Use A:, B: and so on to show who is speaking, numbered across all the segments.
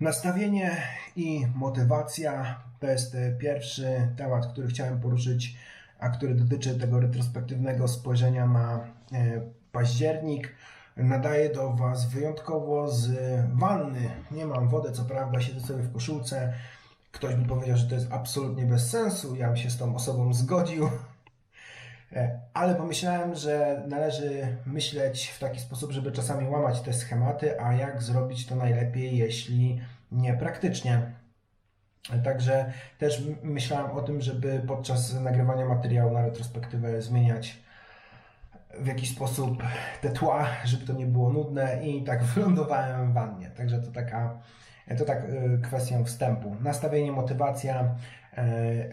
A: Nastawienie i motywacja to jest e, pierwszy temat, który chciałem poruszyć, a który dotyczy tego retrospektywnego spojrzenia na e, październik. Nadaję do Was wyjątkowo z wanny. Nie mam wody, co prawda, siedzę sobie w koszulce. Ktoś by powiedział, że to jest absolutnie bez sensu. Ja bym się z tą osobą zgodził. E, Ale pomyślałem, że należy myśleć w taki sposób, żeby czasami łamać te schematy, a jak zrobić to najlepiej, jeśli nie praktycznie. Także też myślałem o tym, żeby podczas nagrywania materiału na retrospektywę zmieniać w jakiś sposób te tła, żeby to nie było nudne i tak wylądowałem w wannie. Także to taka, to tak kwestią wstępu. Nastawienie, motywacja,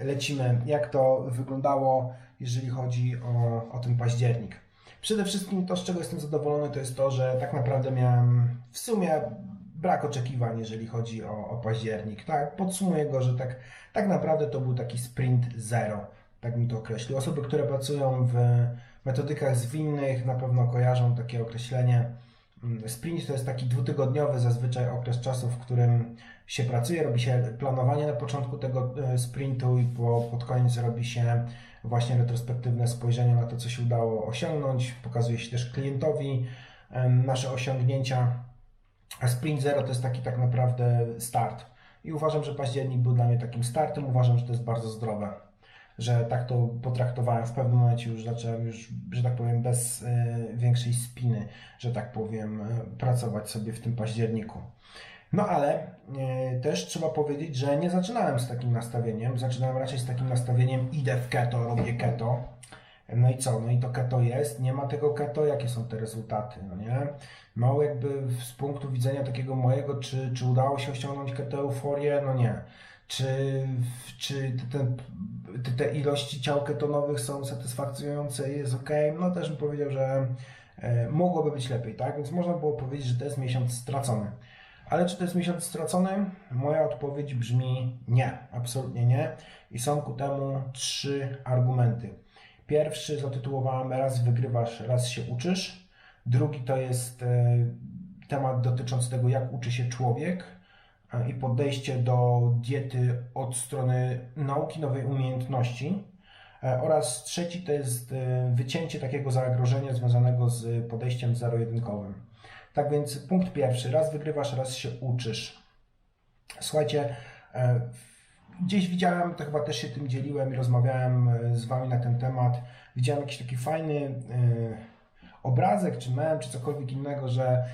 A: lecimy. Jak to wyglądało, jeżeli chodzi o, o ten październik? Przede wszystkim to, z czego jestem zadowolony, to jest to, że tak naprawdę miałem w sumie brak oczekiwań, jeżeli chodzi o, o październik. Tak, podsumuję go, że tak, tak naprawdę to był taki sprint zero, tak bym to określił. Osoby, które pracują w metodykach zwinnych na pewno kojarzą takie określenie. Mm, Sprint to jest taki dwutygodniowy zazwyczaj okres czasu, w którym się pracuje, robi się planowanie na początku tego e, sprintu i po, pod koniec robi się właśnie retrospektywne spojrzenie na to, co się udało osiągnąć. Pokazuje się też klientowi nasze osiągnięcia. A Sprint Zero to jest taki tak naprawdę start. I uważam, że październik był dla mnie takim startem. Uważam, że to jest bardzo zdrowe. Że tak to potraktowałem. W pewnym momencie już zacząłem już, że tak powiem, bez e, większej spiny, że tak powiem, e, pracować sobie w tym październiku. No ale e, też trzeba powiedzieć, że nie zaczynałem z takim nastawieniem. Zaczynałem raczej z takim nastawieniem idę w keto, robię keto. No i co? No i to keto jest, nie ma tego keto, jakie są te rezultaty, no nie? Mało jakby z punktu widzenia takiego mojego, czy, czy udało się osiągnąć keto euforię? No nie. Czy, czy te, te, te, te ilości ciał ketonowych są satysfakcjonujące i jest ok? No też bym powiedział, że e, mogłoby być lepiej, tak? Więc można było powiedzieć, że to jest miesiąc stracony. Ale czy to jest miesiąc stracony? Moja odpowiedź brzmi nie, absolutnie nie. I są ku temu trzy argumenty. Pierwszy zatytułowałem raz wygrywasz, raz się uczysz. Drugi to jest e, temat dotyczący tego, jak uczy się człowiek e, i podejście do diety od strony nauki nowej umiejętności. E, Oraz trzeci to jest wycięcie takiego zagrożenia związanego z podejściem zero-jedynkowym. Tak więc punkt pierwszy, raz wygrywasz, raz się uczysz. Słuchajcie, e, gdzieś widziałem, to chyba też się tym dzieliłem i rozmawiałem e, z Wami na ten temat. Widziałem jakiś taki fajny e, obrazek, czy mem, czy cokolwiek innego, że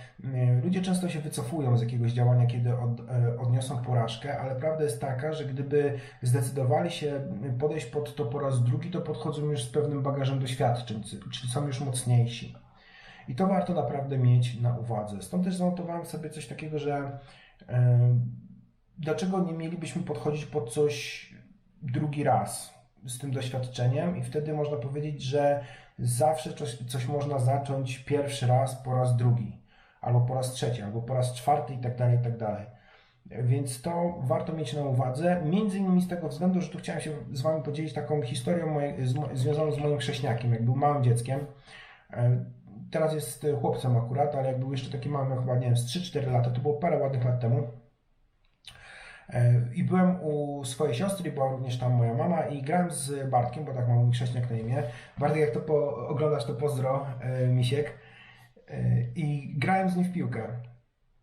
A: ludzie często się wycofują z jakiegoś działania, kiedy od, odniosą porażkę, ale prawda jest taka, że gdyby zdecydowali się podejść pod to po raz drugi, to podchodzą już z pewnym bagażem doświadczeń, czyli są już mocniejsi. I to warto naprawdę mieć na uwadze. Stąd też zanotowałem sobie coś takiego, że e, dlaczego nie mielibyśmy podchodzić pod coś drugi raz z tym doświadczeniem i wtedy można powiedzieć, że zawsze coś, coś można zacząć pierwszy raz po raz drugi, albo po raz trzeci, albo po raz czwarty i tak dalej, i tak dalej. Więc to warto mieć na uwadze, między innymi z tego względu, że tu chciałem się z Wami podzielić taką historią z, związaną z moim chrześniakiem, jak był małym dzieckiem. Teraz jest e, chłopcem akurat, ale jak był jeszcze taki mały, chyba, nie wiem, z 3-4 lata, to było parę ładnych lat temu. E, I byłem u swojej siostry, była również tam moja mama i grałem z Bartkiem, bo tak ma mój chrześniak na imię. Bartek, jak to po, oglądasz, to pozdro, e, misiek. I grałem z nim w piłkę.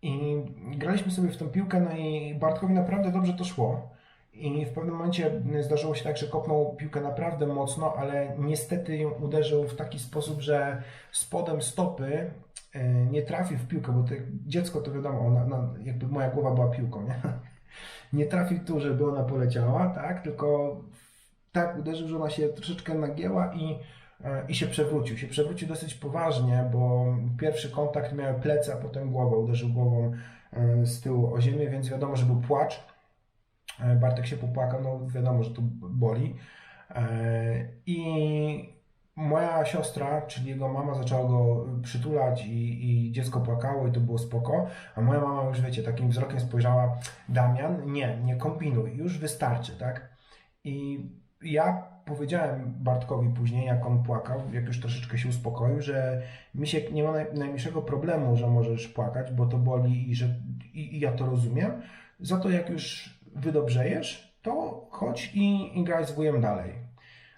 A: I graliśmy sobie w tę piłkę, no i Bartkowi naprawdę dobrze to szło. I w pewnym momencie zdarzyło się tak, że kopnął piłkę naprawdę mocno, ale niestety ją uderzył w taki sposób, że spodem stopy e, nie trafił w piłkę, bo to dziecko to wiadomo, ona, ona, jakby moja głowa była piłką, nie? Nie trafił tu, żeby ona poleciała, tak? Tylko tak uderzył, że ona się troszeczkę nagięła i, e, i się przewrócił. Się przewrócił dosyć poważnie, bo pierwszy kontakt miał plecy, a potem głowę. Uderzył głową e, z tyłu o ziemię, więc wiadomo, że był płacz. E, Bartek się popłakał, no wiadomo, że to boli. E, I moja siostra, czyli jego mama, zaczęła go przytulać i, i dziecko płakało i to było spoko. A moja mama już, wiecie, takim wzrokiem spojrzała, Damian, nie, nie kombinuj, już wystarczy, tak? I ja powiedziałem Bartkowi później, jak on płakał, jak już troszeczkę się uspokoił, że mi się nie ma naj- najmniejszego problemu, że możesz płakać, bo to boli i, że, i, i ja to rozumiem. Za to jak już wydobrzejesz, to chodź i, i graj z wujem dalej.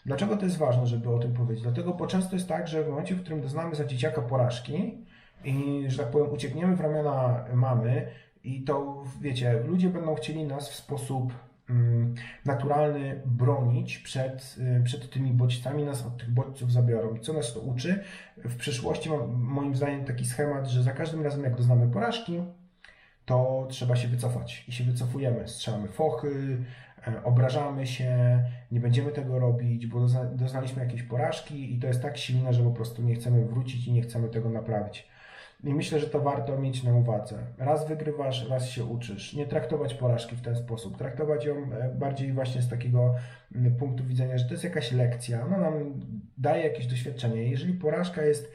A: Dlaczego to jest ważne, żeby o tym powiedzieć? Dlatego, bo często jest tak, że w momencie, w którym doznamy za dzieciaka porażki i, że tak powiem, uciekniemy w ramiona mamy i to, wiecie, ludzie będą chcieli nas w sposób mm, naturalny bronić przed, y, przed tymi bodźcami, nas od tych bodźców zabiorą. Co nas to uczy? W przyszłości mam moim zdaniem taki schemat, że za każdym razem, jak doznamy porażki, to trzeba się wycofać i się wycofujemy. Strzelamy fochy, e, obrażamy się, nie będziemy tego robić, bo dozna- doznaliśmy jakiejś porażki i to jest tak silne, że po prostu nie chcemy wrócić i nie chcemy tego naprawić. I myślę, że to warto mieć na uwadze. Raz wygrywasz, raz się uczysz. Nie traktować porażki w ten sposób. Traktować ją e, bardziej właśnie z takiego punktu widzenia, że to jest jakaś lekcja. Ona nam daje jakieś doświadczenie. Jeżeli porażka jest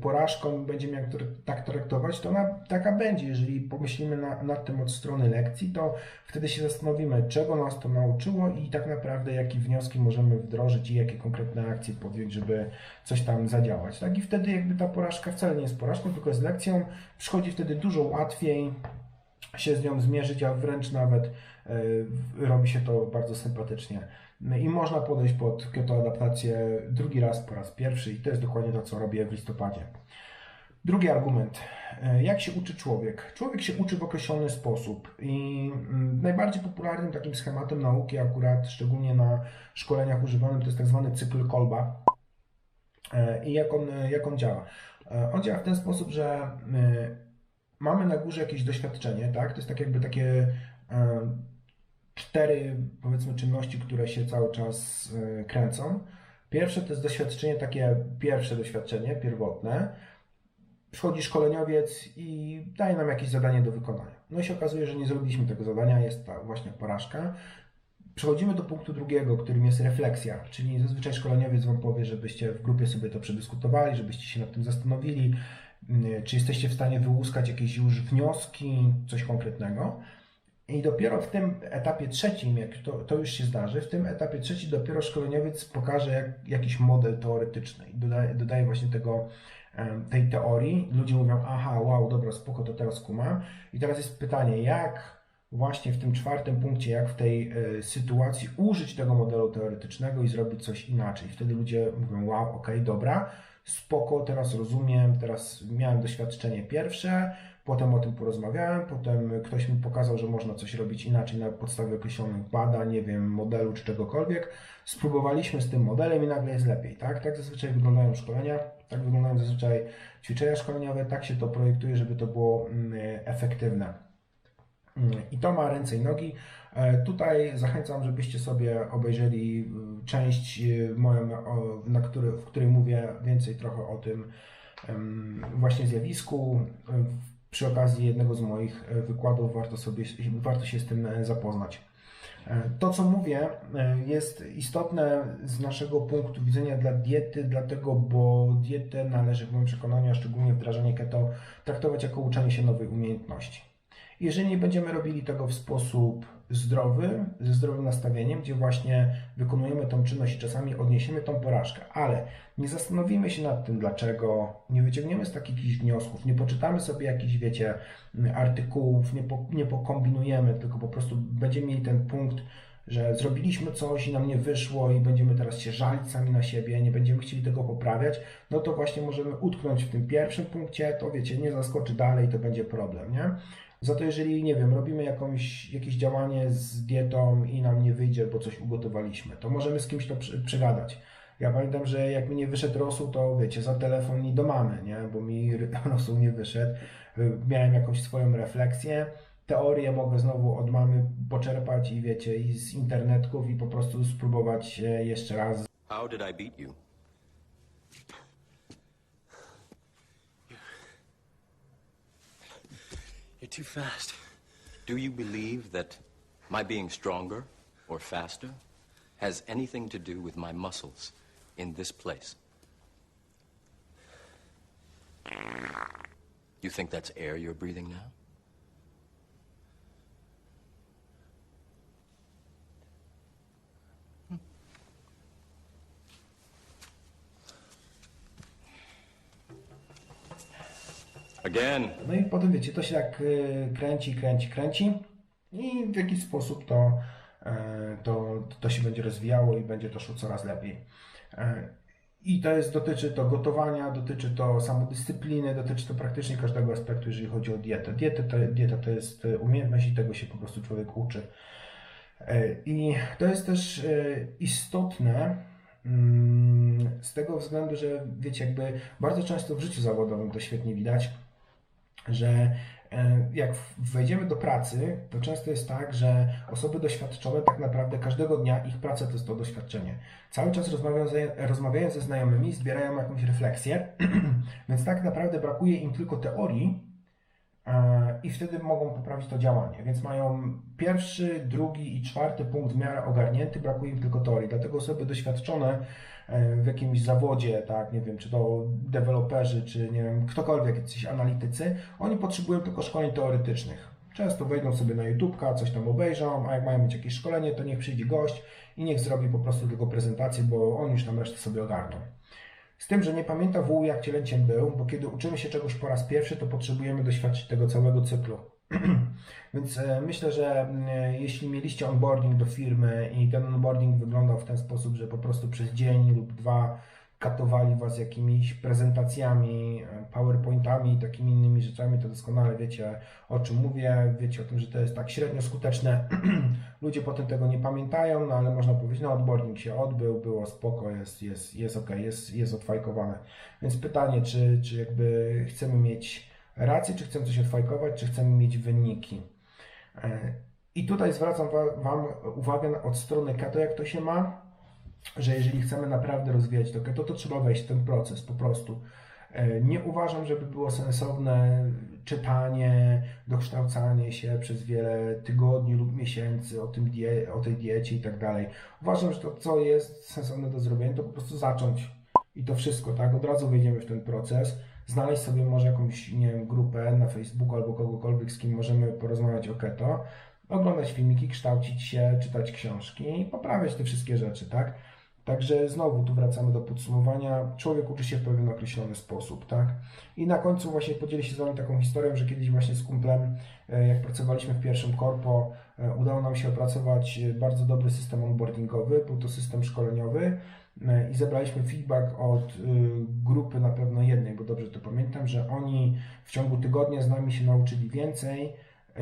A: porażką, będziemy jak to, tak traktować, to ona taka będzie. Jeżeli pomyślimy na, nad tym od strony lekcji, to wtedy się zastanowimy, czego nas to nauczyło i tak naprawdę jakie wnioski możemy wdrożyć i jakie konkretne akcje podjąć, żeby coś tam zadziałać. Tak? I wtedy jakby ta porażka wcale nie jest porażką, tylko jest lekcją. Przychodzi wtedy dużo łatwiej się z nią zmierzyć, a wręcz nawet e, robi się to bardzo sympatycznie. I można podejść pod Kyoto adaptację drugi raz po raz pierwszy i to jest dokładnie to, co robię w listopadzie. Drugi argument. E, Jak się uczy człowiek? Człowiek się uczy w określony sposób i mm, najbardziej popularnym takim schematem nauki, akurat szczególnie na szkoleniach używanym, to jest tak zwany cykl Kolba. E, I jak on, jak on działa? E, On działa w ten sposób, że e, mamy na górze jakieś doświadczenie, tak? To jest tak jakby takie e, cztery, powiedzmy, czynności, które się cały czas e, kręcą. Pierwsze to jest doświadczenie, takie pierwsze doświadczenie, pierwotne. Przychodzi szkoleniowiec i daje nam jakieś zadanie do wykonania. No i się okazuje, że nie zrobiliśmy tego zadania, jest ta właśnie porażka. Przechodzimy do punktu drugiego, którym jest refleksja, czyli zazwyczaj szkoleniowiec Wam powie, żebyście w grupie sobie to przedyskutowali, żebyście się nad tym zastanowili, mm, czy jesteście w stanie wyłuskać jakieś już wnioski, coś konkretnego. I dopiero w tym etapie trzecim, jak to, to już się zdarzy, w tym etapie trzecim dopiero szkoleniowiec pokaże jak, jakiś model teoretyczny i dodaje, dodaje właśnie tego, tej teorii. Ludzie mówią, aha, wow, dobra, spoko, to teraz kumam. I teraz jest pytanie, jak właśnie w tym czwartym punkcie, jak w tej e, sytuacji użyć tego modelu teoretycznego i zrobić coś inaczej. Wtedy ludzie mówią, wow, okej, dobra, spoko, teraz rozumiem, teraz miałem doświadczenie pierwsze, potem o tym porozmawiałem, potem ktoś mi pokazał, że można coś robić inaczej na podstawie określonych badań, nie wiem, modelu czy czegokolwiek. Spróbowaliśmy z tym modelem i nagle jest lepiej, tak? Tak zazwyczaj wyglądają szkolenia, tak wyglądają zazwyczaj ćwiczenia szkoleniowe, tak się to projektuje, żeby to było mm, efektywne. Mm, I to ma ręce i nogi. E, Tutaj zachęcam, żebyście sobie obejrzeli y, część y, moją, na który, w której mówię więcej trochę o tym właśnie zjawisku. Przy okazji jednego z moich e, wykładów warto, sobie, warto się z tym e, zapoznać. E, To, co mówię, jest istotne z naszego punktu widzenia dla diety, dlatego, bo dietę należy w moim przekonaniu, a szczególnie wdrażanie keto, traktować jako uczenie się nowej umiejętności. Jeżeli nie będziemy robili tego w sposób zdrowy, ze zdrowym nastawieniem, gdzie właśnie wykonujemy tą czynność i czasami odniesiemy tą porażkę, ale nie zastanowimy się nad tym dlaczego, nie wyciągniemy z takich wniosków, nie poczytamy sobie jakichś, wiecie, artykułów, nie, po, nie pokombinujemy, tylko po prostu będziemy mieli ten punkt, że zrobiliśmy coś i nam nie wyszło i będziemy teraz się żalić sami na siebie, nie będziemy chcieli tego poprawiać, no to właśnie możemy utknąć w tym pierwszym punkcie, to wiecie, nie zaskoczy dalej, to będzie problem, nie? Za to jeżeli, nie wiem, robimy jakąś, jakieś działanie z dietą i nam nie wyjdzie, bo coś ugotowaliśmy, to możemy z kimś to przegadać. Ja pamiętam, że jak mi nie wyszedł rosół, to wiecie, za telefon i do mamy, nie? Bo mi rosół nie wyszedł. Miałem jakąś swoją refleksję. Teorię mogę znowu od mamy poczerpać i wiecie, i z internetków i po prostu spróbować jeszcze raz
B: How did I beat you?
C: You're too fast.
B: Do you believe that my being stronger or faster has anything to do with my muscles in this place? You think that's air you're breathing now?
A: No i potem wiecie, to się tak y, kręci, kręci, kręci i w jakiś sposób to, e, to, to się będzie rozwijało i będzie to szło coraz lepiej. E, I to jest, dotyczy to gotowania, dotyczy to samodyscypliny, dotyczy to praktycznie każdego aspektu, jeżeli chodzi o dietę. Dietę to, dieta to jest e, umiejętność i tego się po prostu człowiek uczy. I to jest też istotne mm, z tego względu, że wiecie, jakby bardzo często w życiu zawodowym to świetnie widać, że e, jak wejdziemy do pracy, to często jest tak, że osoby doświadczone tak naprawdę każdego dnia ich praca to jest to doświadczenie. Cały czas rozmawiają ze, znajomymi, zbierają jakąś refleksję, więc tak naprawdę brakuje im tylko teorii i wtedy mogą poprawić to działanie. Więc mają pierwszy, drugi i czwarty punkt w miarę ogarnięty, brakuje im tylko teorii. Dlatego osoby doświadczone e, w jakimś zawodzie, tak, nie wiem, czy to deweloperzy, czy nie wiem, ktokolwiek, jacyś analitycy, oni potrzebują tylko szkoleń teoretycznych. Często wejdą sobie na YouTube'a, coś tam obejrzą, a jak mają mieć jakieś szkolenie, to niech przyjdzie gość i niech zrobi po prostu tylko prezentację, bo oni już tam resztę sobie ogarną. Z tym, że nie pamięta wół, jak cielęciem był, bo kiedy uczymy się czegoś po raz pierwszy, to potrzebujemy doświadczyć tego całego cyklu. Więc e, myślę, że e, jeśli mieliście onboarding do firmy i ten onboarding wyglądał w ten sposób, że po prostu przez dzień lub dwa katowali Was jakimiś prezentacjami, powerpointami i takimi innymi rzeczami, to doskonale wiecie o czym mówię, wiecie o tym, że to jest tak średnio skuteczne. Ludzie potem tego nie pamiętają, no ale można powiedzieć, no onboarding się odbył, było spoko, jest, jest, jest ok, jest, jest odfajkowane. Więc pytanie, czy, czy jakby chcemy mieć rację, czy chcemy coś odfajkować, czy chcemy mieć wyniki. E, I tutaj zwracam wa- Wam uwagę od strony Kato, jak to się ma, że jeżeli chcemy naprawdę rozwijać to keto, to trzeba wejść w ten proces po prostu. E, Nie uważam, żeby było sensowne czytanie, dokształcanie się przez wiele tygodni lub miesięcy o, tym die, o tej diecie i tak dalej. Uważam, że to, co jest sensowne do zrobienia, to po prostu zacząć i to wszystko, tak? Od razu wejdziemy w ten proces, znaleźć sobie może jakąś, nie wiem, grupę na Facebooku albo kogokolwiek, z kim możemy porozmawiać o keto, oglądać filmiki, kształcić się, czytać książki i poprawiać te wszystkie rzeczy, tak? Także znowu tu wracamy do podsumowania. Człowiek uczy się w pewien określony sposób, tak? I na końcu właśnie podzielę się z Wami taką historią, że kiedyś właśnie z kumplem, e, jak pracowaliśmy w pierwszym korpo, e, udało nam się opracować e, bardzo dobry system onboardingowy, był to system szkoleniowy i zebraliśmy feedback od grupy na pewno jednej, bo dobrze to pamiętam, że oni w ciągu tygodnia z nami się nauczyli więcej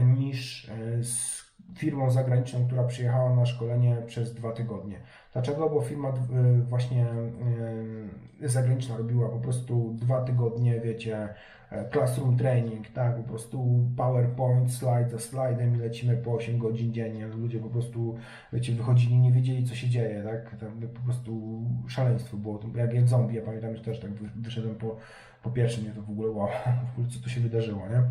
A: niż z firmą zagraniczną, która przyjechała na szkolenie przez dwa tygodnie. Dlaczego? Bo firma y, właśnie y, zagraniczna robiła po prostu dwa tygodnie, wiecie, e, classroom training, tak, po prostu PowerPoint, slajd za slajdem i lecimy po 8 godzin dziennie. Ludzie po prostu, wiecie, wychodzili, nie wiedzieli, co się dzieje, tak, tam po prostu szaleństwo było, jak jak zombie, ja pamiętam, że też tak wy- wyszedłem po, po pierwszym, mnie to w ogóle wow, w ogóle co tu się wydarzyło, nie?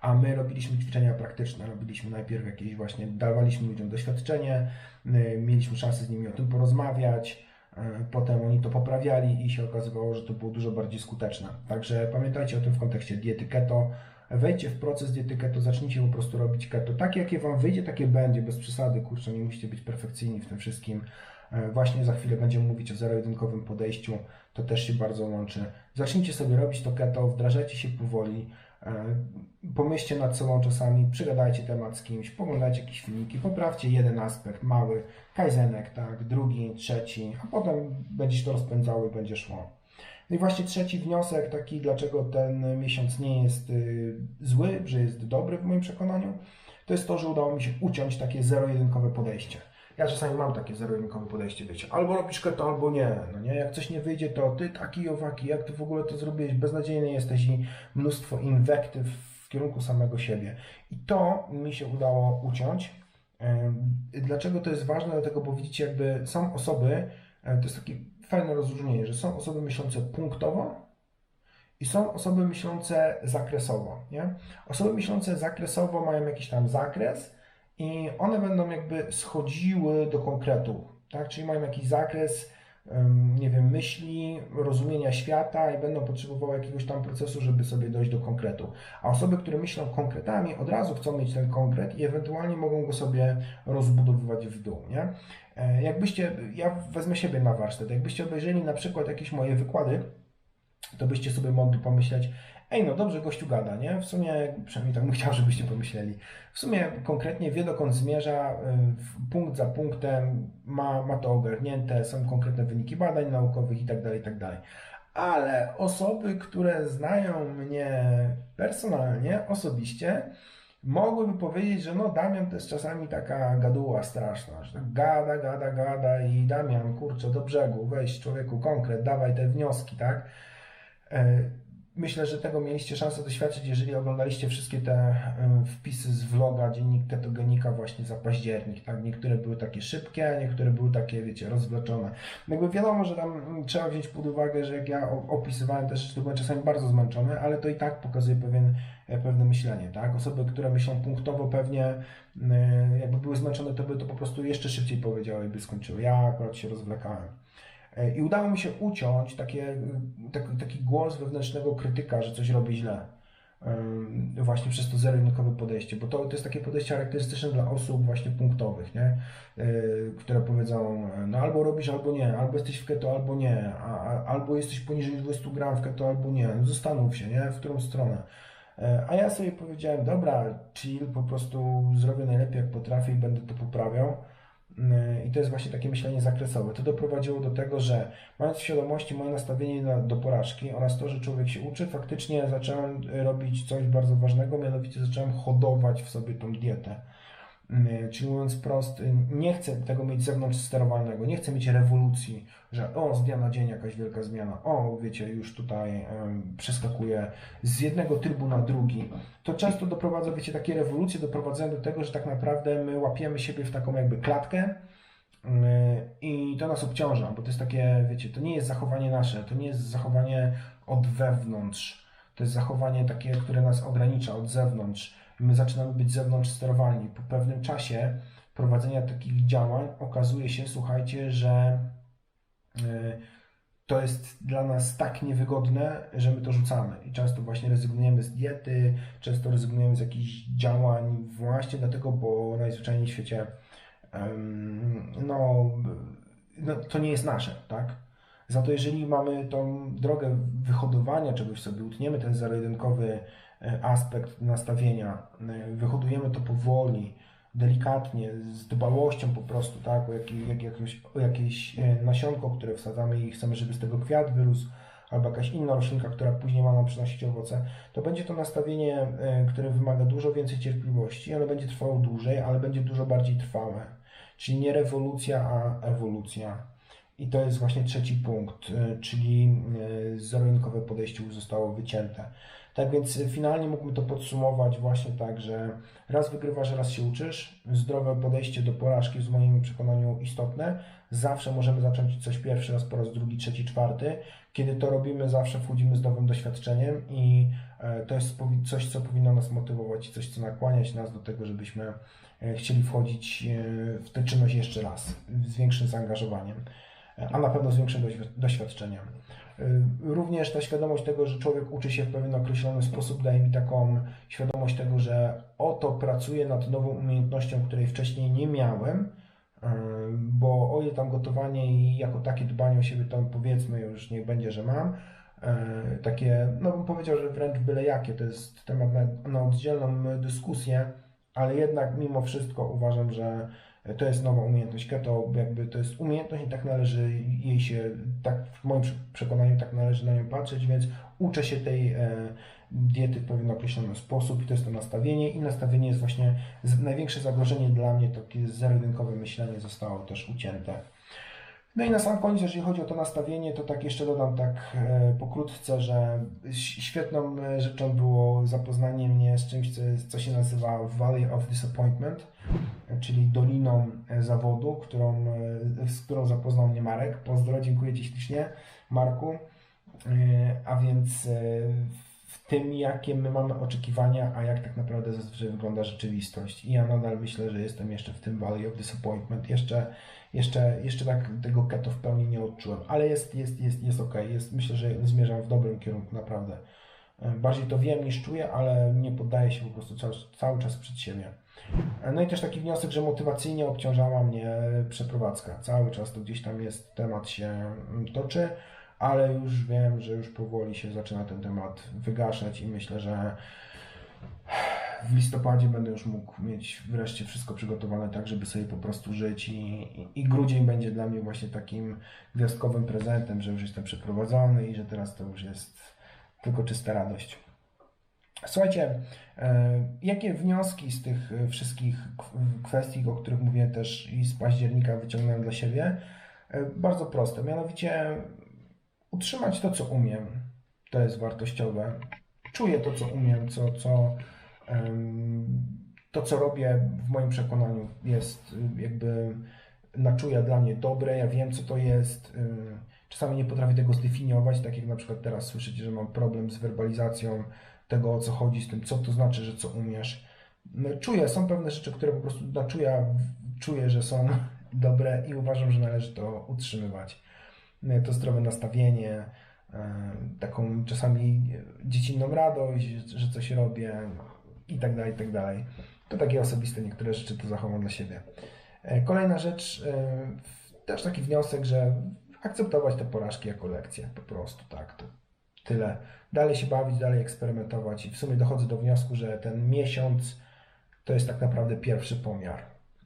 A: A my robiliśmy ćwiczenia praktyczne. Robiliśmy najpierw jakieś właśnie, dawaliśmy ludziom doświadczenie, y, mieliśmy szansę z nimi o tym porozmawiać, y, potem oni to poprawiali i się okazywało, że to było dużo bardziej skuteczne. Także pamiętajcie o tym w kontekście diety keto. Wejdźcie w proces diety keto, zacznijcie po prostu robić keto. Takie jakie Wam wyjdzie, takie będzie, bez przesady, kurczę, nie musicie być perfekcyjni w tym wszystkim. E, Właśnie za chwilę będziemy mówić o zero-jedynkowym podejściu, to też się bardzo łączy. Zacznijcie sobie robić to keto, wdrażajcie się powoli, pomyślcie nad sobą czasami, przygadajcie temat z kimś, poglądajcie jakieś filmiki, poprawcie jeden aspekt, mały, kaizenek, tak, drugi, trzeci, a potem będziesz to rozpędzało i będzie szło. No i właśnie trzeci wniosek, taki dlaczego ten miesiąc nie jest y, zły, że jest dobry w moim przekonaniu, to jest to, że udało mi się uciąć takie zero-jedynkowe podejście. Ja czasami mam takie zero-jedynkowe podejście, wiecie, albo robisz keto, albo nie, no nie, jak coś nie wyjdzie, to ty taki owaki, jak ty w ogóle to zrobiłeś, beznadziejny jesteś i mnóstwo inwektyw w kierunku samego siebie. I to mi się udało uciąć. Dlaczego to jest ważne? Dlatego, bo widzicie, jakby są osoby, e, to jest takie fajne rozróżnienie, że są osoby myślące punktowo i są osoby myślące zakresowo, nie? Osoby myślące zakresowo mają jakiś tam zakres i one będą jakby schodziły do konkretu, tak? Czyli mają jakiś zakres, nie wiem, myśli, rozumienia świata i będą potrzebowały jakiegoś tam procesu, żeby sobie dojść do konkretu. A osoby, które myślą konkretami, od razu chcą mieć ten konkret i ewentualnie mogą go sobie rozbudowywać w dół, nie? E, Jakbyście, ja wezmę siebie na warsztat, jakbyście obejrzeli na przykład jakieś moje wykłady, to byście sobie mogli pomyśleć, ej no dobrze gościu gada, nie? W sumie, przynajmniej tak bym chciał, żebyście pomyśleli. W sumie konkretnie wie dokąd zmierza, y, punkt za punktem, ma, ma to ogarnięte, są konkretne wyniki badań naukowych i tak dalej, tak dalej. Ale osoby, które znają mnie personalnie, osobiście, mogłyby powiedzieć, że no Damian to jest czasami taka gaduła straszna, że tak gada, gada, gada i Damian, kurczę, do brzegu, weź człowieku konkret, dawaj te wnioski, tak? Myślę, że tego mieliście szansę doświadczyć, jeżeli oglądaliście wszystkie te wpisy z vloga Dziennik Ketogenika właśnie za październik. Tak? Niektóre były takie szybkie, niektóre były takie, wiecie, rozwleczone. Jakby wiadomo, że tam mm, trzeba wziąć pod uwagę, że jak ja opisywałem te rzeczy, to byłem czasami bardzo zmęczony, ale to i tak pokazuje pewien, e, pewne myślenie. Tak? Osoby, które myślą punktowo pewnie, e, jakby były zmęczone, to by to po prostu jeszcze szybciej powiedziały i by skończyły. Ja akurat się rozwlekałem. E, I udało mi się uciąć takie, tak, taki głos wewnętrznego krytyka, że coś robi źle. Ym, Właśnie przez to zero-jedynkowe podejście, bo to, to jest takie podejście charakterystyczne dla osób właśnie punktowych, nie? Które powiedzą, no albo robisz, albo nie, albo jesteś w keto, albo nie, a, albo jesteś poniżej 20 gram w keto, albo nie. No zastanów się, nie? W którą stronę. E, A ja sobie powiedziałem, dobra, chill, po prostu zrobię najlepiej jak potrafię i będę to poprawiał. Yy, I to jest właśnie takie myślenie zakresowe. To doprowadziło do tego, że mając w świadomości moje nastawienie na, do porażki oraz to, że człowiek się uczy, faktycznie zacząłem y, robić coś bardzo ważnego, mianowicie zacząłem hodować w sobie tą dietę. Yy, Czyli mówiąc wprost, y, nie chcę tego mieć zewnątrz sterowalnego, nie chcę mieć rewolucji, że o, z dnia na dzień jakaś wielka zmiana, o, wiecie, już tutaj em, przeskakuję z jednego trybu na drugi. To często doprowadza, wiecie, takie rewolucje doprowadzają do tego, że tak naprawdę my łapiemy siebie w taką jakby klatkę, Yy, i to nas obciąża, bo to jest takie, wiecie, to nie jest zachowanie nasze, to nie jest zachowanie od wewnątrz, to jest zachowanie takie, które nas ogranicza od zewnątrz. My zaczynamy być zewnątrz sterowalni. Po pewnym czasie prowadzenia takich działań okazuje się, słuchajcie, że yy, to jest dla nas tak niewygodne, że my to rzucamy. I często właśnie rezygnujemy z diety, często rezygnujemy z jakichś działań właśnie dlatego, bo najzwyczajniej w świecie no, no, to nie jest nasze, tak? Za to jeżeli mamy tą drogę wyhodowania czegoś sobie, utniemy ten zero-jedynkowy e, aspekt nastawienia, e, wyhodujemy to powoli, delikatnie, z dbałością po prostu, tak, o, jakiej, jak, jakieś, o jakieś e, nasionko, które wsadzamy i chcemy, żeby z tego kwiat wyrósł, albo jakaś inna roślinka, która później ma nam przynosić owoce, to będzie to nastawienie, e, które wymaga dużo więcej cierpliwości, ale będzie trwało dłużej, ale będzie dużo bardziej trwałe. Czyli nie rewolucja, a ewolucja. I to jest właśnie trzeci punkt, czyli zero-jedynkowe podejście już zostało wycięte. Tak więc y, finalnie mógłbym to podsumować właśnie tak, że raz wygrywasz, raz się uczysz. Zdrowe podejście do porażki jest w moim przekonaniu istotne. Zawsze możemy zacząć coś pierwszy raz po raz drugi, trzeci, czwarty. Kiedy to robimy, zawsze wchodzimy z nowym doświadczeniem i e, to jest coś, co powinno nas motywować i coś, co nakłaniać nas do tego, żebyśmy e, chcieli wchodzić e, w tę czynność jeszcze raz z większym zaangażowaniem, a na pewno z większym doświ- doświadczeniem. E, Również ta świadomość tego, że człowiek uczy się w pewien określony sposób, daje mi taką świadomość tego, że oto pracuję nad nową umiejętnością, której wcześniej nie miałem, e, bo o ile tam gotowanie i jako takie dbanie o siebie, to powiedzmy już niech będzie, że mam, e, takie, no bym powiedział, że wręcz byle jakie, to jest temat na, na oddzielną dyskusję, ale jednak mimo wszystko uważam, że to jest nowa umiejętność keto, jakby to jest umiejętność i tak należy jej się, tak w moim prze- przekonaniu tak należy na nią patrzeć, więc uczę się tej e, diety w pewien określony sposób i to jest to nastawienie i nastawienie jest właśnie największe zagrożenie dla mnie, takie zero-jedynkowe myślenie zostało też ucięte. No i na sam koniec, jeżeli chodzi o to nastawienie, to tak jeszcze dodam tak e, pokrótce, że świetną rzeczą było zapoznanie mnie z czymś, co, się nazywa Valley of Disappointment, czyli doliną e, zawodu, którą, e, z którą zapoznał mnie Marek. Pozdro, dziękuję Ci ślicznie, Marku. A więc w tym, jakie my mamy oczekiwania, a jak tak naprawdę zazwyczaj wygląda rzeczywistość. I ja nadal myślę, że jestem jeszcze w tym Valley of Disappointment. Jeszcze, jeszcze, jeszcze tak tego keto w pełni nie odczułem, ale jest, jest, jest, jest ok. Jest, myślę, że zmierzam w dobrym kierunku, naprawdę. E, Bardziej to wiem niż czuję, ale nie poddaję się po prostu cały, cały czas przed siebie. E, No i też taki wniosek, że motywacyjnie obciążała mnie przeprowadzka. Cały czas to gdzieś tam jest, temat się mm, toczy. ale już wiem, że już powoli się zaczyna ten temat wygaszać i myślę, że w listopadzie będę już mógł mieć wreszcie wszystko przygotowane tak, żeby sobie po prostu żyć i, i, i grudzień będzie dla mnie właśnie takim gwiazdkowym prezentem, że już jestem przeprowadzony i że teraz to już jest tylko czysta radość. Słuchajcie, e, jakie wnioski z tych e, wszystkich kwestii, o których mówiłem też i z października wyciągnąłem dla siebie? E, Bardzo proste, mianowicie utrzymać to, co umiem. To jest wartościowe. Czuję to, co umiem, co, co, to, co robię w moim przekonaniu jest y, jakby na czuja dla mnie dobre, ja wiem, co to jest. y, Czasami nie potrafię tego zdefiniować, tak jak na przykład teraz słyszycie, że mam problem z werbalizacją tego, o co chodzi, z tym, co to znaczy, że co umiesz. No, Czuję, są pewne rzeczy, które po prostu na czuja czuję, że są dobre i uważam, że należy to utrzymywać. No, To zdrowe nastawienie, taką czasami dziecinną radość, że- że coś robię i tak dalej, i tak dalej. To takie osobiste niektóre rzeczy to zachowam dla siebie. E, Kolejna rzecz, e, też taki wniosek, że akceptować te porażki jako lekcję, po prostu tak, to tyle. Dalej się bawić, dalej eksperymentować i w sumie dochodzę do wniosku, że ten miesiąc to jest tak naprawdę pierwszy pomiar.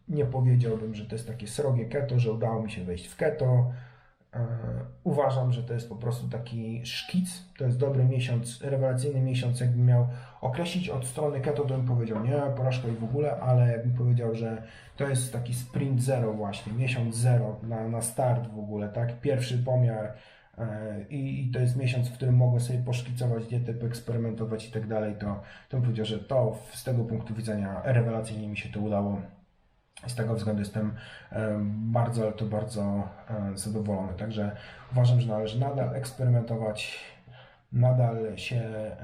A: Nie powiedziałbym, że to jest takie srogie keto, że udało mi się wejść w keto. E, Uważam, że to jest po prostu taki szkic. To jest dobry miesiąc, rewelacyjny miesiąc. Jakbym miał określić od strony keto, to bym powiedział nie, porażka i w ogóle, ale jakbym powiedział, że to jest taki sprint zero właśnie, miesiąc zero na, na start w ogóle, tak? Pierwszy pomiar e, i, i to jest miesiąc, w którym mogę sobie poszkicować dietę, poeksperymentować i tak dalej, to, to bym powiedział, że to z tego punktu widzenia rewelacyjnie mi się to udało. Z tego względu jestem e, bardzo, ale to bardzo e, zadowolony. Także uważam, że należy nadal eksperymentować, nadal się e,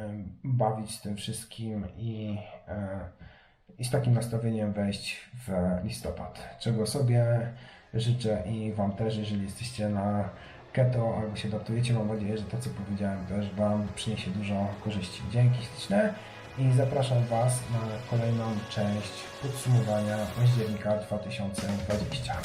A: bawić z tym wszystkim i, i z takim nastawieniem wejść w listopad. Czego sobie życzę i Wam też, jeżeli jesteście na keto albo się adaptujecie. Mam nadzieję, że to, co powiedziałem, też Wam przyniesie dużo korzyści. Dzięki śliczne i zapraszam Was na kolejną część podsumowania października 2020.